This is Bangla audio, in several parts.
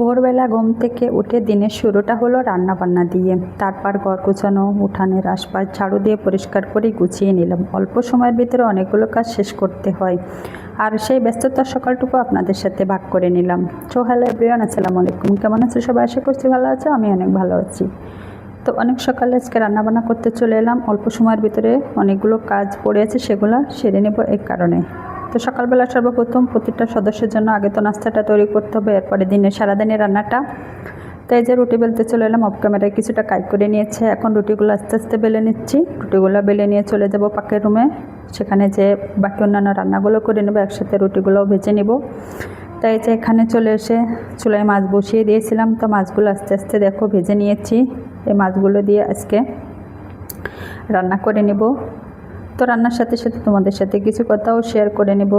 ভোরবেলা ঘুম থেকে উঠে দিনের শুরুটা হলো রান্নাবান্না দিয়ে। তারপর ঘর গুছানো, উঠানের আশপাশ ঝাড়ু দিয়ে পরিষ্কার করে গুছিয়ে নিলাম। অল্প সময়ের ভিতরে অনেকগুলো কাজ শেষ করতে হয়। আর সেই ব্যস্ততার সকালটুকু আপনাদের সাথে ভাগ করে নিলাম। সো হ্যালো এভরিওয়ান আসসালামু আলাইকুম। কেমন আছো সবাই? আশা করছি ভালো আছো, আমি অনেক ভালো আছি। তো অনেক সকালে আজকে রান্নাবান্না করতে চলে এলাম। অল্প সময়ের ভিতরে অনেকগুলো কাজ পড়ে আছে, সেগুলো সেরে নেব এই কারণে। তো সকালবেলা সর্বপ্রথম প্রতিটা সদস্যের জন্য আগে তো নাস্তাটা তৈরি করতে হবে, এরপরে দিনের সারাদিনের রান্নাটা। তো এই যে রুটি বেলতে চলে এলাম অফ ক্যামেরায় কিছুটা কাজ করে নিয়েছে। এখন রুটিগুলো আস্তে আস্তে বেলে নিচ্ছি। রুটিগুলো বেলে নিয়ে চলে যাব পাকের রুমে সেখানে যে বাকি অন্যান্য রান্নাগুলো করে নেব, একসাথে রুটিগুলোও ভেজে নেব। তাই যে এখানে চলে এসে চুলায় মাছ বসিয়ে দিয়েছিলাম। তো মাছগুলো আস্তে আস্তে দেখো ভেজে নিয়েছি। এই মাছগুলো দিয়ে আজকে রান্না করে নেব। তো রান্নার সাথে সাথে তোমাদের সাথে কিছু কথাও শেয়ার করে নেব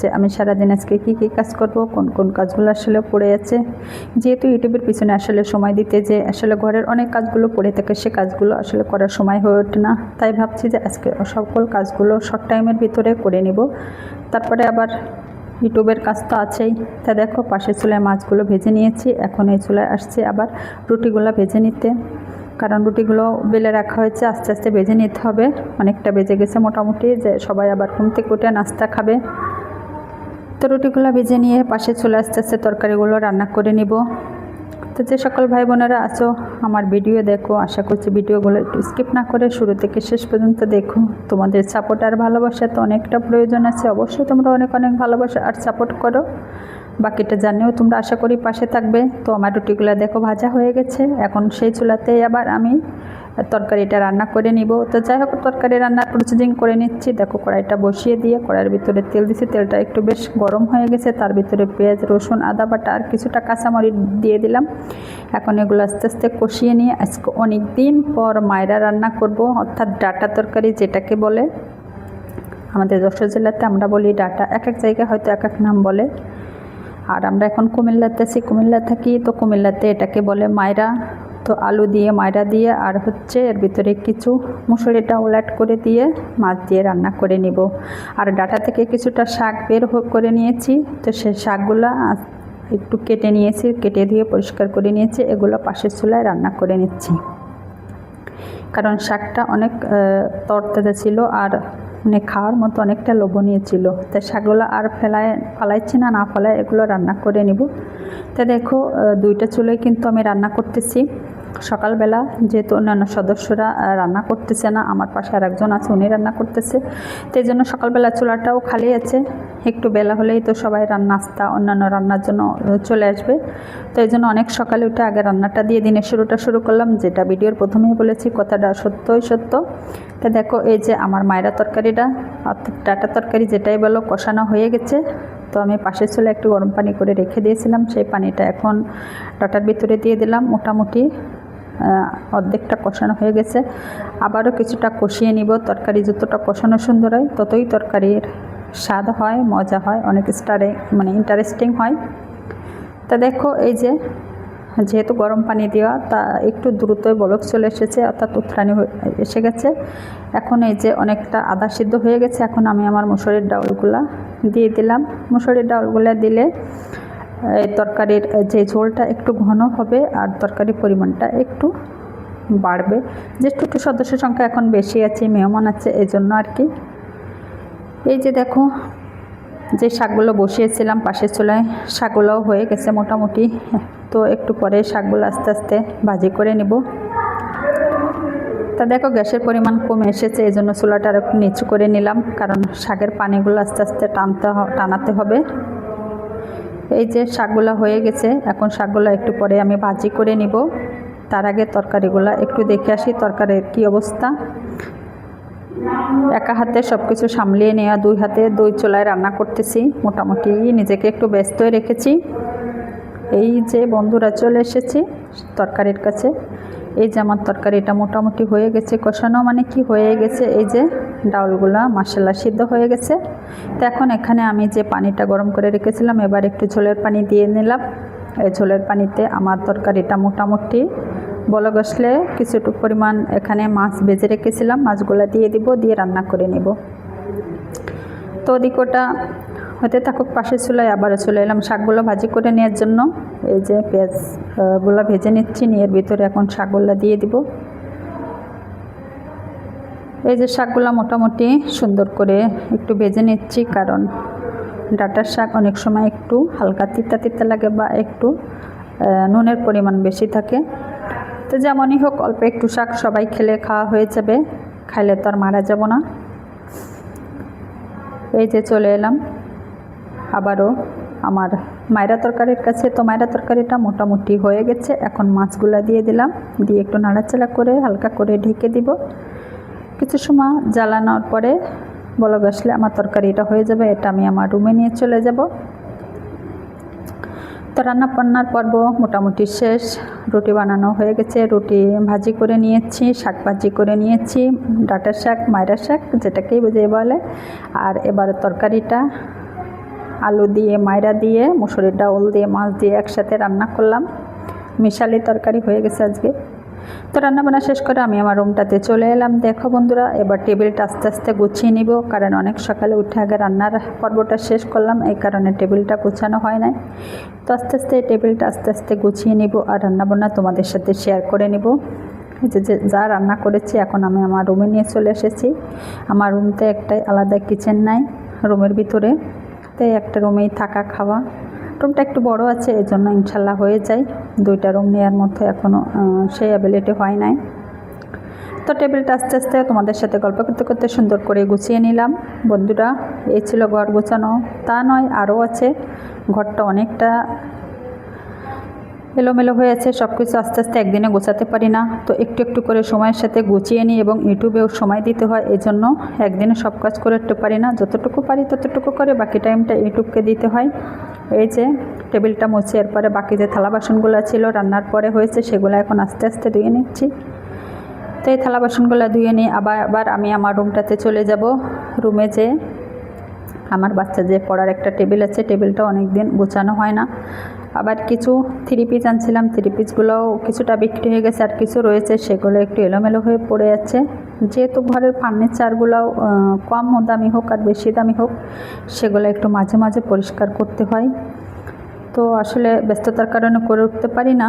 যে আমি সারাদিন আজকে কী কী কাজ করব, কোন কোন কাজগুলো আসলে পড়ে আছে। যেহেতু ইউটিউবের পিছনে আসলে সময় দিতে যে আসলে ঘরের অনেক কাজগুলো পড়ে থাকে, সে কাজগুলো আসলে করার সময় হয়ে ওঠে না। তাই ভাবছি যে আজকে সকল কাজগুলো শর্ট টাইমের ভিতরে করে নেব। তারপরে আবার ইউটিউবের কাজ তো আছেই। তা দেখো, পাশের চুলায় মাছগুলো ভেজে নিয়েছি, এখন এই চুলায় আসছে আবার রুটিগুলো ভেজে নিতে। কারণ রুটিগুলো বেলে রাখা হয়েছে, আস্তে আস্তে বেজে নিতে হবে। অনেকটা বেজে গেছে মোটামুটি, যে সবাই আবার ঘুম থেকে উঠে নাস্তা খাবে। তো রুটিগুলো ভেজে নিয়ে পাশে চলে আস্তে আস্তে তরকারিগুলো রান্না করে নিব। তো যে সকল ভাই বোনেরা আছো, আমার ভিডিও দেখো, আশা করছি ভিডিওগুলো একটু স্কিপ না করে শুরু থেকে শেষ পর্যন্ত দেখো। তোমাদের সাপোর্ট আর ভালোবাসা তো অনেকটা প্রয়োজন আছে, অবশ্যই তোমরা অনেক অনেক ভালোবাসা আর সাপোর্ট করো। বাকিটা জানিও, তোমরা আশা করি পাশে থাকবে। তো আমার রুটিগুলো দেখো, ভাজা হয়ে গেছে। এখন সেই চুলাতেই আবার আমি তরকারিটা রান্না করে নিব। তো যাই হোক, তরকারি রান্নার প্রসিডিং করে নিচ্ছি। দেখো, কড়াইটা বসিয়ে দিয়ে কড়াইয়ের ভিতরে তেল দিছি। তেলটা একটু বেশ গরম হয়ে গেছে। তার ভিতরে পেঁয়াজ, রসুন, আদা বাটা আর কিছুটা কাঁচামরিচ দিয়ে দিলাম। এখন এগুলো আস্তে আস্তে কষিয়ে নিয়ে আজকে অনেক দিন পর মায়রা রান্না করব। অর্থাৎ ডাটা তরকারি যেটাকে বলে। আমাদের যশোর জেলাতে আমরা বলি ডাটা। এক এক জায়গায় হয়তো এক এক নাম বলে। আর আমরা এখন কুমিল্লাতে আছি। কুমিল্লা থাকি তো কুমিল্লাতে এটাকে বলে মায়রা। তো আলু দিয়ে ময়দা দিয়ে আর হচ্ছে এর ভিতরে কিছু মুসুরি ডাউল অ্যাড করে দিয়ে মাছ দিয়ে রান্না করে নিব। আর ডাটা থেকে কিছুটা শাক বের করে নিয়েছি। তো সেই শাকগুলো একটু কেটে নিয়েছি, কেটে দিয়ে পরিষ্কার করে নিয়েছি। এগুলো পাশের চুলায় রান্না করে নিচ্ছি। কারণ শাকটা অনেক তরতাজা ছিল আর মানে খাওয়ার মতো অনেকটা লোভনীয় ছিল। তাই শাকগুলো আর ফেলায়, ফালাইছি না না ফেলায় এগুলো রান্না করে নিব। তা দেখো দুইটা চুলোয় কিন্তু আমি রান্না করতেছি। সকালবেলা যেহেতু অন্যান্য সদস্যরা রান্না করতেছে না, আমার পাশে আর একজন আছে, উনি রান্না করতেছে। তো এই জন্য সকালবেলা চুলাটাও খালি আছে। একটু বেলা হলেই তো সবাই নাস্তা, অন্যান্য রান্নার জন্য চলে আসবে। তো এই জন্য অনেক সকালে উঠে আগে রান্নাটা দিয়ে দিনের শুরুটা শুরু করলাম, যেটা ভিডিওর প্রথমেই বলেছি, কথাটা সত্যই সত্য। তা দেখো, এই যে আমার মায়েরা তরকারিটা, অর্থাৎ ডাটা তরকারি যেটাই বলো, কষানো হয়ে গেছে। তো আমি পাশের চলে একটু গরম পানি করে রেখে দিয়েছিলাম, সেই পানিটা এখন ডাটার ভিতরে দিয়ে দিলাম, মোটামুটি। অর্ধেকটা কষানো হয়ে গেছে। আবারও কিছুটা কষিয়ে নিব। তরকারি যতটা কষানো সুন্দর হয়, ততই তরকারির স্বাদ হয়, মজা হয়, অনেক স্টারে মানে ইন্টারেস্টিং হয়। তা দেখো, এই যে যেহেতু গরম পানি দেওয়া, তা একটু দ্রুতই বলক চলে এসেছে, অর্থাৎ উত্থানি এসে গেছে। এখন এই যে অনেকটা আদা সিদ্ধ হয়ে গেছে, এখন আমি আমার মুসুরির ডাউলগুলা দিয়ে দিলাম। মুসুরির ডাউলগুলা দিলে তরকারির যে ঝোলটা একটু ঘন হবে আর তরকারির পরিমাণটা একটু বাড়বে। যেহেতু একটু সদস্য সংখ্যা এখন বেশি আছে, মেহমান আছে এই জন্য আর কি। এই যে দেখো, যে শাকগুলো বসিয়েছিলাম পাশের চুলায়, শাকগুলোও হয়ে গেছে মোটামুটি। তো একটু পরে শাকগুলো আস্তে আস্তে ভাজি করে নেব। তা দেখো, গ্যাসের পরিমাণ কমে এসেছে এই জন্য চুলাটা আর একটু নিচু করে নিলাম, কারণ শাকের পানিগুলো আস্তে আস্তে টানতে টানাতে হবে। এই যে শাকগুলো হয়ে গেছে, এখন শাকগুলো একটু পরে আমি ভাজি করে নিব। তার আগে তরকারিগুলো একটু দেখে আসি তরকারির কি অবস্থা। একা হাতে সব কিছু সামলিয়ে নেওয়া, দুই হাতে দই চোলায় রান্না করতেছি। মোটামুটি নিজেকে একটু ব্যস্ত রেখেছি। এই যে বন্ধুরা চলে এসেছি তরকারির কাছে। এই যে আমার তরকারিটা মোটামুটি হয়ে গেছে। কষানো মানে কি? হয়ে গেছে এই যে ডাউলগুলা মশলা সিদ্ধ হয়ে গেছে। তো এখন এখানে আমি যে পানিটা গরম করে রেখেছিলাম, এবার একটু ঝোলের পানি দিয়ে নিলাম। এই ঝোলের পানিতে আমার তরকারিটা মোটামুটি বলো গসলে কিছুটুকু পরিমাণ এখানে মাছ বেজে রেখেছিলাম, মাছগুলো দিয়ে দিব, দিয়ে রান্না করে নেব। তো ওদিক ওটা হতে থাকুক পাশে চুলায় আবারও চলে এলাম। শাকগুলো ভাজি করে নেওয়ার জন্য এই যে পেঁয়াজগুলো ভেজে নিচ্ছি, নিয়ে এর ভিতরে এখন শাকগুলো দিয়ে দিব। এই যে শাকগুলো মোটামুটি সুন্দর করে একটু ভেজে নিচ্ছি, কারণ ডাটার শাক অনেক সময় একটু হালকা তিতা তিতা লাগে বা একটু নুনের পরিমাণ বেশি থাকে। তো যেমনই হোক, অল্প একটু শাক সবাই খেলে খাওয়া হয়ে যাবে, খাইলে তো আর মারা যাব না। এই যে চলে এলাম। আবারও আমার মায়রা তরকারির কাছে, তো মায়রা তরকারিটা মোটামুটি হয়ে গেছে। এখন মাছগুলা দিয়ে দিলাম। দিয়ে একটু নাড়াচাড়া করে হালকা করে ঢেকে দিব। কিছু সময় জ্বালানোর পরে বলো আসলে আমার তরকারিটা হয়ে যাবে, এটা আমি আমার রুমে নিয়ে চলে যাব। তো রান্না বান্নার পর্ব মোটামুটি শেষ। রুটি বানানো হয়ে গেছে। রুটি ভাজি করে নিয়েছি, শাক ভাজি করে নিয়েছি, ডাটার শাক মায়রা শাক, যেটাকেই বুঝে বলে। আর এবার তরকারিটা আলু দিয়ে মায়রা দিয়ে, মুসুরির ডাউল দিয়ে, মাছ দিয়ে একসাথে রান্না করলাম। মিশালি তরকারি হয়ে গেছে আজকে। তো রান্নাবান্না শেষ করে আমি আমার রুমটাতে চলে এলাম। দেখো বন্ধুরা, এবার টেবিলটা আস্তে আস্তে গুছিয়ে নিব, কারণ অনেক সকালে উঠে আগে রান্নার পর্বটা শেষ করলাম, এই কারণে টেবিলটা গুছানো হয় নাই। তো আস্তে আস্তে এই টেবিলটা আস্তে আস্তে গুছিয়ে নিব আর রান্নাবান্না তোমাদের সাথে শেয়ার করে নিব। যে, যা রান্না করেছি, এখন আমি আমার রুমে নিয়ে চলে এসেছি। আমার রুমতে একটাই আলাদা কিচেন নাই, রুমের ভিতরে। তাই একটা রুমেই থাকা খাওয়া। রুমটা একটু বড় আছে এই জন্য ইনশাল্লাহ হয়ে যায়। দুইটা রুম নেওয়ার মধ্যে এখনও সেই অ্যাবিলিটি হয় নাই। তো টেবিলটা আস্তে আস্তে তোমাদের সাথে গল্প করতে করতে সুন্দর করে গুছিয়ে নিলাম। বন্ধুরা, এই ছিল ঘর গোছানো। তা নয়, আরও আছে। ঘরটা অনেকটা এলোমেলো হয়ে আছে সব কিছু আস্তে আস্তে একদিনে গোছাতে পারি না। তো একটু একটু করে সময়ের সাথে গুছিয়ে নিই এবং ইউটিউবেও সময় দিতে হয় এই জন্য একদিনে সব কাজ করে উঠতে পারি না। যতটুকু পারি ততটুকু করে বাকি টাইমটা ইউটিউবকে দিতে হয়। এই যে, টেবিলটা মুছে এরপরে বাকি যে থালা বাসনগুলো ছিল, রান্নার পরে হয়েছে, সেগুলো এখন আস্তে আস্তে ধুয়ে নিচ্ছি। তো এই থালা বাসনগুলো ধুয়ে নিয়ে আবার আবার আমি আমার রুমটাতে চলে যাব। রুমে যে আমার বাচ্চা যে পড়ার একটা টেবিল আছে, টেবিলটা অনেক দিন গোছানো হয় না। আবার কিছু থ্রি পিস আনছিলাম থ্রি পিসগুলোও কিছুটা বিক্রি হয়ে গেছে আর কিছু রয়েছে, সেগুলো একটু এলোমেলো হয়ে পড়ে যাচ্ছে যেহেতু ঘরের ফার্নিচারগুলোও কম দামি হোক আর বেশি দামি হোক, সেগুলো একটু মাঝে মাঝে পরিষ্কার করতে হয়। তো আসলে ব্যস্ততার কারণে করে উঠতে পারি না।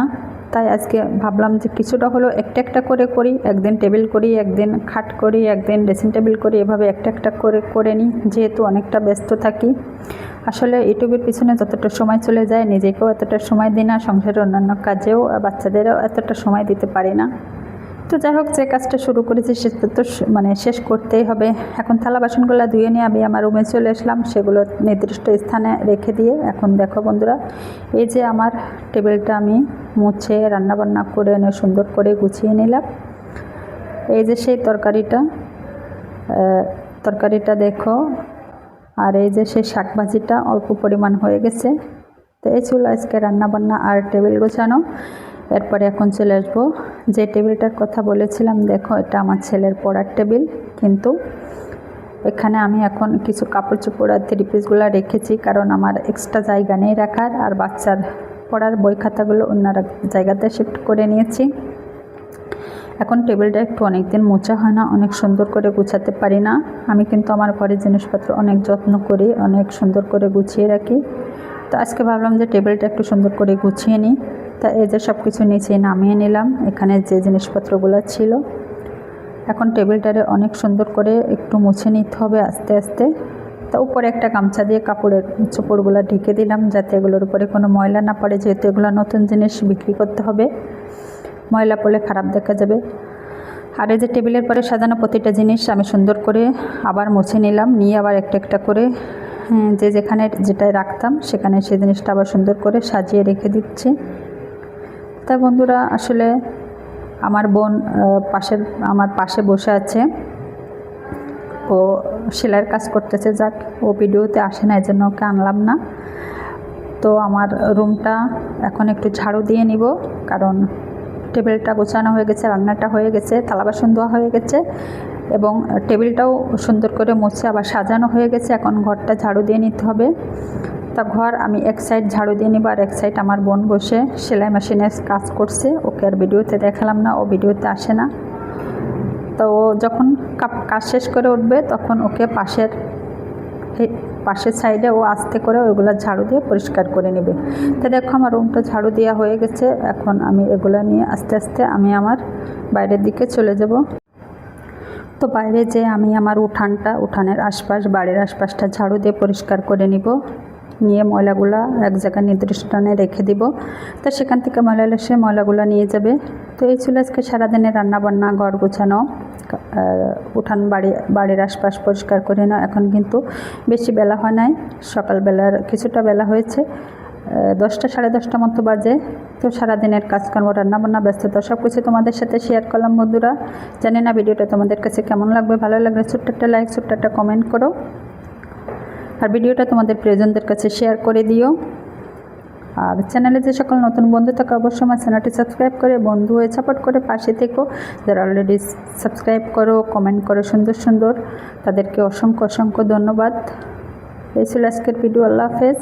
তাই আজকে ভাবলাম যে কিছুটা হলো একটা একটা করে করি, একদিন টেবিল করি, একদিন খাট করি, একদিন ড্রেসিং টেবিল করি, এভাবে একটা একটা করে করে নিই, যেহেতু অনেকটা ব্যস্ত থাকি। আসলে ইউটিউবের পিছনে যতটা সময় চলে যায়, নিজেকেও এতটা সময় দিই না, সংসারের অন্যান্য কাজেও, বাচ্চাদেরও এতটা সময় দিতে পারি না। তো যাই হোক, যে কাজটা শুরু করেছি সেটা তো মানে শেষ করতেই হবে। এখন থালা বাসনগুলো ধুয়ে নিয়ে আমি আমার রুমে চলে আসলাম সেগুলো নির্দিষ্ট স্থানে রেখে দিয়ে এখন দেখো বন্ধুরা, এই যে আমার টেবিলটা আমি মুছে রান্নাবান্না করে এনে সুন্দর করে গুছিয়ে নিলাম। এই যে সেই তরকারিটা তরকারিটা দেখো, আর এই যে সেই শাক ভাজিটা অল্প পরিমাণ হয়ে গেছে। তো এই ছিল আজকে রান্নাবান্না আর টেবিল গোছানো। এরপরে এখন চলে আসব। যে টেবিলটার কথা বলেছিলাম, দেখো এটা আমার ছেলের পড়ার টেবিল, কিন্তু এখানে আমি এখন কিছু কাপড় চোপড় আর থ্রি পিসগুলো রেখেছি, কারণ আমার এক্সট্রা জায়গা নেই রাখার, আর বাচ্চার পড়ার বই খাতাগুলো অন্য এক জায়গাতে শিফট করে নিয়েছি। এখন টেবিলটা একটু অনেক দিন মোছা হয় না, অনেক সুন্দর করে গুছাতে পারি না। আমি কিন্তু আমার ঘরের জিনিসপত্র অনেক যত্ন করি, অনেক সুন্দর করে গুছিয়ে রাখি। তো আজকে ভাবলাম যে টেবিলটা একটু সুন্দর করে গুছিয়ে নিই। তা এই যে সব কিছু নিচে নামিয়ে নিলাম। এখানে যে জিনিসপত্রগুলো ছিল, এখন টেবিলটারে অনেক সুন্দর করে একটু মুছে নিতে হবে আস্তে আস্তে। তা উপরে একটা গামছা দিয়ে কাপড়ের চোপড়গুলো ঢেকে দিলাম, যাতে এগুলোর উপরে কোনো ময়লা না পড়ে, যেহেতু এগুলো নতুন জিনিস বিক্রি করতে হবে। ময়লা পড়লে খারাপ দেখা যাবে। আর এই যে টেবিলের পরে সাজানো প্রতিটা জিনিস আমি সুন্দর করে আবার মুছে নিলাম, নিয়ে আবার একটা একটা করে যে যেখানে যেটায় রাখতাম, সেখানে সেই জিনিসটা আবার সুন্দর করে সাজিয়ে রেখে দিচ্ছি। তা বন্ধুরা, আসলে আমার বোন পাশের, আমার পাশে বসে আছে। ও সেলাইয়ের কাজ করতেছে, যাক, ও ভিডিওতে আসে না এই জন্য ওকে আনলাম না। তো আমার রুমটা এখন একটু ঝাড়ু দিয়ে নিব, কারণ টেবিলটা গোছানো হয়ে গেছে, রান্নাটা হয়ে গেছে থালা বাসন ধোয়া হয়ে গেছে, এবং টেবিলটাও সুন্দর করে মুছে আবার সাজানো হয়ে গেছে। এখন ঘরটা ঝাড়ু দিয়ে নিতে হবে। তা ঘর, আমি এক সাইড ঝাড়ু দিয়ে নিব আর এক সাইড আমার বোন বসে সেলাই মেশিনে কাজ করছে। ওকে আর ভিডিওতে দেখালাম না, ও ভিডিওতে আসে না। তো ও যখন কাজ শেষ করে উঠবে, তখন ওকে পাশের পাশের সাইডে ও আস্তে করে ওইগুলো ঝাড়ু দিয়ে পরিষ্কার করে নেবে। তো দেখো আমার রুমটা ঝাড়ু দেওয়া হয়ে গেছে, এখন আমি এগুলো নিয়ে আস্তে আস্তে আমি আমার বাইরের দিকে চলে যাব। তো বাইরে যে আমি আমার উঠানটা, উঠানের আশপাশ, বাড়ির আশপাশটা ঝাড়ু দিয়ে পরিষ্কার করে নিব। নিয়ে ময়লাগুলো এক জায়গায় নির্দিষ্ট স্থানে রেখে দিব। তো সেখান থেকে ময়লা এলে সে ময়লাগুলো নিয়ে যাবে। তো এই ছিল আজকে সারাদিনের রান্নাবান্না, ঘর গোছানো। উঠান বাড়ি, বাড়ির আশপাশ পরিষ্কার করে নাও। এখন কিন্তু বেশি বেলা হয় নাই। সকালবেলার কিছুটা বেলা হয়েছে। দশটা, সাড়ে দশটা মতো বাজে। তো সারাদিনের কাজকর্ম, রান্নাবান্না, ব্যস্ততা সব কিছু তোমাদের সাথে শেয়ার করলাম বন্ধুরা। জানি না ভিডিওটা তোমাদের কাছে কেমন লাগবে? ভালো লাগলে ছোট্ট একটা লাইক ছোট্ট একটা কমেন্ট করো। আর ভিডিওটা তোমাদের প্রিয়জনদের কাছে শেয়ার করে দিও। আর চ্যানেলে যে সকল নতুন বন্ধু থাকে, অবশ্যই আমার চ্যানেলটি সাবস্ক্রাইব করে বন্ধু হয়ে সাপোর্ট করে পাশে থেকো। যারা অলরেডি সাবস্ক্রাইব করো কমেন্ট করো, সুন্দর সুন্দর, তাদেরকে অসংখ্য অসংখ্য ধন্যবাদ। এই ছিল আজকের ভিডিও আল্লাহ হাফেজ।